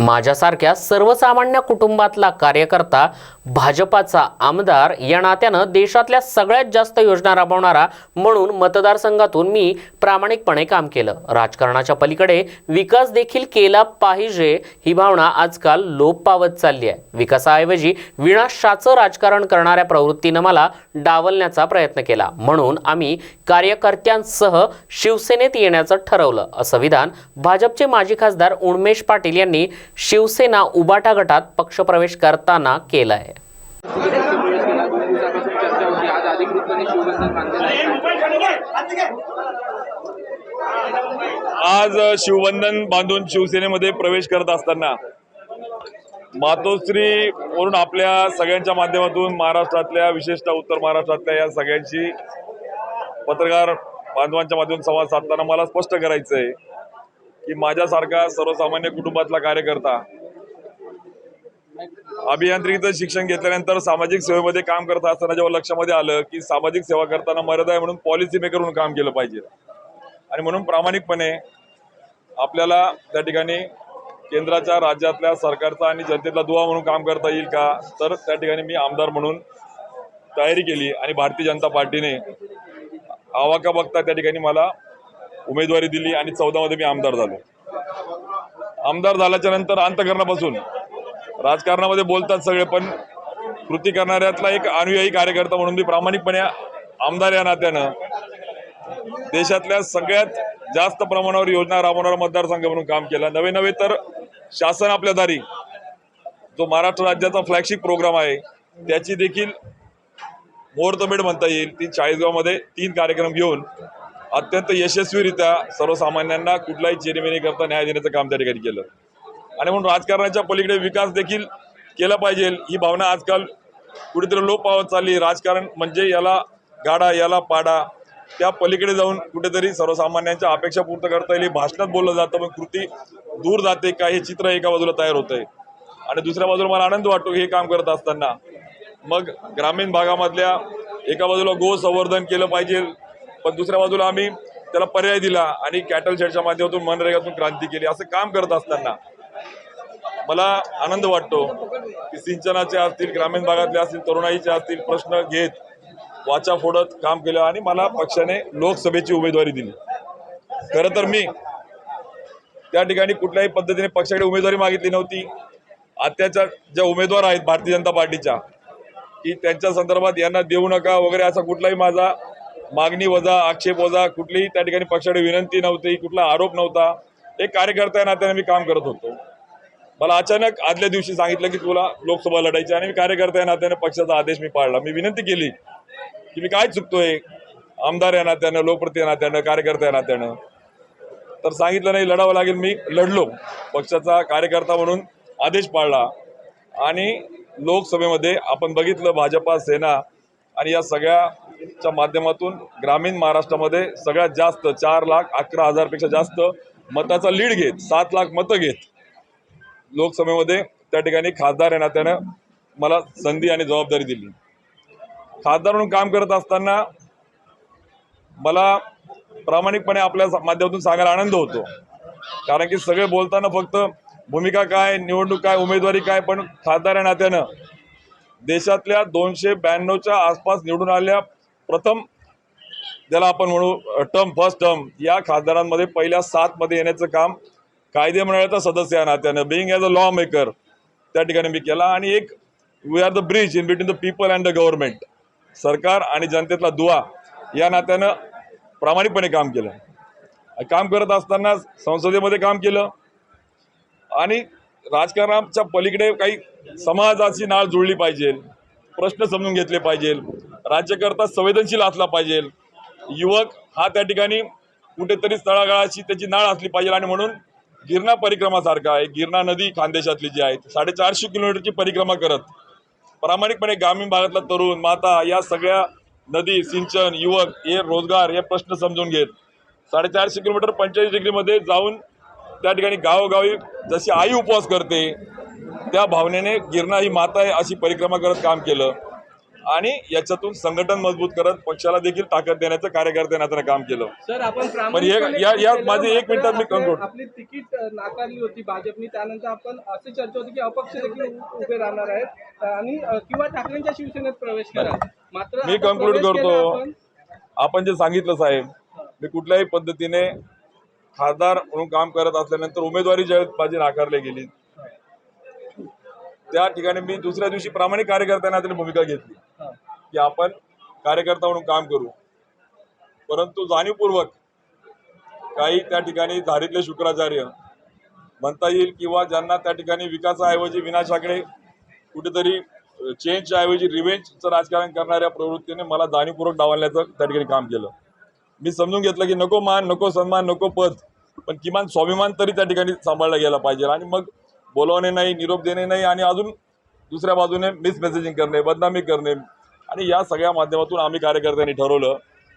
माझ्यासारख्या सर्वसामान्य कुटुंबातला कार्यकर्ता भाजपाचा आमदार या नात्यानं देशातल्या सगळ्यात जास्त योजना राबवणारा म्हणून मतदारसंघातून मी प्रामाणिकपणे काम केलं. राजकारणाच्या पलीकडे विकास देखील केला पाहिजे ही भावना आजकाल लोप पावत चालली आहे. विकासाऐवजी विनाशाचं राजकारण करणाऱ्या प्रवृत्तीनं मला डावलण्याचा प्रयत्न केला. म्हणून आम्ही कार्यकर्त्यांसह शिवसेनेत येण्याचं ठरवलं असं विधान भाजपचे माजी खासदार उन्मेश पाटील यांनी शिवसेना उबाटा गटात पक्षप्रवेश करताना प्रवेश केला आज शिवबंधन आहे आज शिवबंधन बांधून शिवसेनेमध्ये प्रवेश करत असताना मातोश्री वरून आपल्या सगळ्यांच्या माध्यमातून महाराष्ट्रातल्या विशेषतः उत्तर महाराष्ट्रातल्या या सगळ्यांशी पत्रकार बांधवांच्या माध्यमातून संवाद साधताना मला स्पष्ट करायचं आहे की माझ्यासारखा सर्वसामान्य कुटुंबातला कार्यकर्ता अभियांत्रिकीचं शिक्षण घेतल्यानंतर सामाजिक सेवेमध्ये काम करत असताना जेव्हा लक्षामध्ये आलं की सामाजिक सेवा करताना मर्यादा आहे म्हणून पॉलिसी मेकर म्हणून काम केलं पाहिजे. आणि म्हणून प्रामाणिकपणे आपल्याला त्या ठिकाणी केंद्राच्या राज्यातल्या सरकारचा आणि जनतेतला दुवा म्हणून काम करता येईल का? तर त्या ठिकाणी मी आमदार म्हणून तयारी केली आणि भारतीय जनता पार्टीने आवाका बघता त्या ठिकाणी मला उमेदवारी दिली आणि चौदामध्ये मी आमदार झालो. आमदार झाल्याच्यानंतर अंतकरणापासून राजकारणामध्ये बोलतात सगळे पण कृती करणाऱ्यातला एक अनुयायी कार्यकर्ता म्हणून मी प्रामाणिकपणे आमदार या नात्यानं देशातल्या सगळ्यात जास्त प्रमाणावर योजना राबवणारा मतदारसंघ म्हणून काम केलं. नवे नवे तर शासन आपल्या दारी जो महाराष्ट्र राज्याचा फ्लॅगशिप प्रोग्राम आहे त्याची देखील मुहूर्तमेढ म्हणता येईल. ती चाळीसगावमध्ये तीन कार्यक्रम घेऊन अत्यंत यशस्वीरित्या सर्वसामान्यांना कुठलाही चेरीमेरी करता न्याय देण्याचं काम त्या ठिकाणी केलं. आणि म्हणून राजकारणाच्या पलीकडे विकास देखील केला पाहिजे ही भावना आजकाल कुठेतरी लोप पावत चालली. राजकारण म्हणजे याला गाडा याला पाडा. त्या पलीकडे जाऊन कुठेतरी सर्वसामान्यांच्या अपेक्षा पूर्ण करता येईल भाषणात बोललं जातं पण कृती दूर जाते. का हे चित्र एका बाजूला तयार होतंय आणि दुसऱ्या बाजूला मला आनंद वाटतो हे काम करत असताना. मग ग्रामीण भागामधल्या एका बाजूला गो संवर्धन केलं पाहिजे. पण दुसऱ्या बाजूला आम्ही त्याला पर्याय दिला आणि कॅटल शेडच्या माध्यमातून मनरेगातून क्रांती केली असं काम करत असताना मला आनंद वाटतो की सिंचनाचे असतील ग्रामीण भागातले असतील तरुणाईचे असतील प्रश्न घेत वाचा फोडत काम केलं आणि मला पक्षाने लोकसभेची उमेदवारी दिली. खरं तर मी त्या ठिकाणी कुठल्याही पद्धतीने पक्षाकडे उमेदवारी मागितली नव्हती. आत्याच्या ज्या उमेदवार आहेत भारतीय जनता पार्टीच्या की त्यांच्या संदर्भात यांना देऊ नका वगैरे असा कुठलाही माझा मागणी वजा आक्षेप वजा कुठलीही त्या ठिकाणी पक्षाकडे विनंती नव्हती कुठला आरोप नव्हता. एक कार्यकर्ता नात्याने मी काम करत होतो. मला अचानक आदल्या दिवशी सांगितलं की तुला लोकसभा लढायची आणि मी कार्यकर्ता नात्याने पक्षाचा आदेश मी पाळला. मी विनंती केली की मी काय चुकतोय? आमदार या नात्यानं लोकप्रती नात्यानं कार्यकर्ता या नात्यानं. तर सांगितलं नाही लढावं लागेल मी लढलो. पक्षाचा कार्यकर्ता म्हणून आदेश पाळला. आणि लोकसभेमध्ये आपण बघितलं भाजपा सेना आणि या सगळ्या च्या माध्यमातून ग्रामीण महाराष्ट्रामध्ये सगळ्यात जास्त चार लाख अकरा हजारपेक्षा जास्त मताचा लीड घेत सात लाख मतं घेत लोकसभेमध्ये त्या ठिकाणी खासदार या नात्यानं मला संधी आणि जबाबदारी दिली. खासदार म्हणून काम करत असताना मला प्रामाणिकपणे आपल्या माध्यमातून सांगायला आनंद होतो. कारण की सगळे बोलताना फक्त भूमिका काय निवडणूक काय उमेदवारी काय पण खासदार या नात्यानं देशातल्या दोनशे ब्याण्णवच्या आसपास निवडून आलेल्या प्रथम ज्याला आपण म्हणू टर्म फर्स्ट टर्म या खासदारांमध्ये पहिल्या सातमध्ये येण्याचं काम कायदे मंडळाचा सदस्य या नात्यानं being as a law maker त्या ठिकाणी मी केला. आणि एक we are the bridge in between the people and the government सरकार आणि जनतेतला दुवा या नात्यानं प्रामाणिकपणे काम केलं. काम करत असताना संसदेमध्ये काम केलं. आणि राजकारणाच्या पलीकडे काही समाजाची नाळ जुळली पाहिजे. प्रश्न समजून घेतले पाहिजे. राज्यकर्ता संवेदनशील असला पाहिजे. युवक हा त्या ठिकाणी कुठेतरी तळागाळाची त्याची नाळ असली पाहिजे आणि म्हणून गिरणा परिक्रमासारखा आहे. गिरणा नदी खानदेशातली जी आहे साडेचारशे किलोमीटरची परिक्रमा करत प्रामाणिकपणे ग्रामीण भागातला तरुण माता या सगळ्या नदी सिंचन युवक हे रोजगार हे प्रश्न समजून घेत साडेचारशे किलोमीटर पंचेचाळीस डिग्रीमध्ये जाऊन त्या ठिकाणी गावोगावी जशी आई उपवास करते त्या भावनेने गिरणा ही माता आहे अशी परिक्रमा करत काम केलं. आणि याच्यातून संघटन मजबूत करत पक्षाला देखील ताकद देण्याचं कार्यकर्त्यांनी आता काम केलं. सर आपण पण हे- या- माझे एक मिनिटात मी conclude. आपली तिकीट नाकारली होती भाजपनी. त्यानंतर आपण अशी चर्चा होती की अपक्ष देखील उभे राहणार आहेत. आणि किंवा ठाकरेंच्या शिवसेनेत प्रवेश करा मात्र मी कंक्लूड करतो. आपण जे सांगितलं साहेब मी कुठल्याही पद्धतीने खासदार म्हणून काम करत असल्यानंतर उमेदवारी ज्यावेळेस माझी नाकारली गेली. त्या ठिकाणी मी दुसऱ्या दिवशी प्रामाणिक कार्यकर्त्यांना त्यांनी भूमिका घेतली. की आपण कार्यकर्ता म्हणून काम करू. परंतु जाणीवपूर्वक काही त्या ठिकाणी धारीतले शुक्राचार्य म्हणता येईल किंवा ज्यांना त्या ठिकाणी विकासाऐवजी विनाशाकडे कुठेतरी चेंजच्या ऐवजी रिव्हेंजचं राजकारण करणाऱ्या प्रवृत्तीने मला जाणीवपूर्वक डावलण्याचं त्या ठिकाणी काम केलं. मी समजून घेतलं की नको मान नको सन्मान नको पद. पण किमान स्वाभिमान तरी त्या ठिकाणी सांभाळला गेला पाहिजे. आणि मग बोलावणे नाही निरोप देणे नाही आणि अजून दुसऱ्या बाजूने मिसमेसेजिंग करणे बदनामी करणे. आणि या सगळ्या माध्यमातून आम्ही कार्यकर्त्यांनी ठरवलं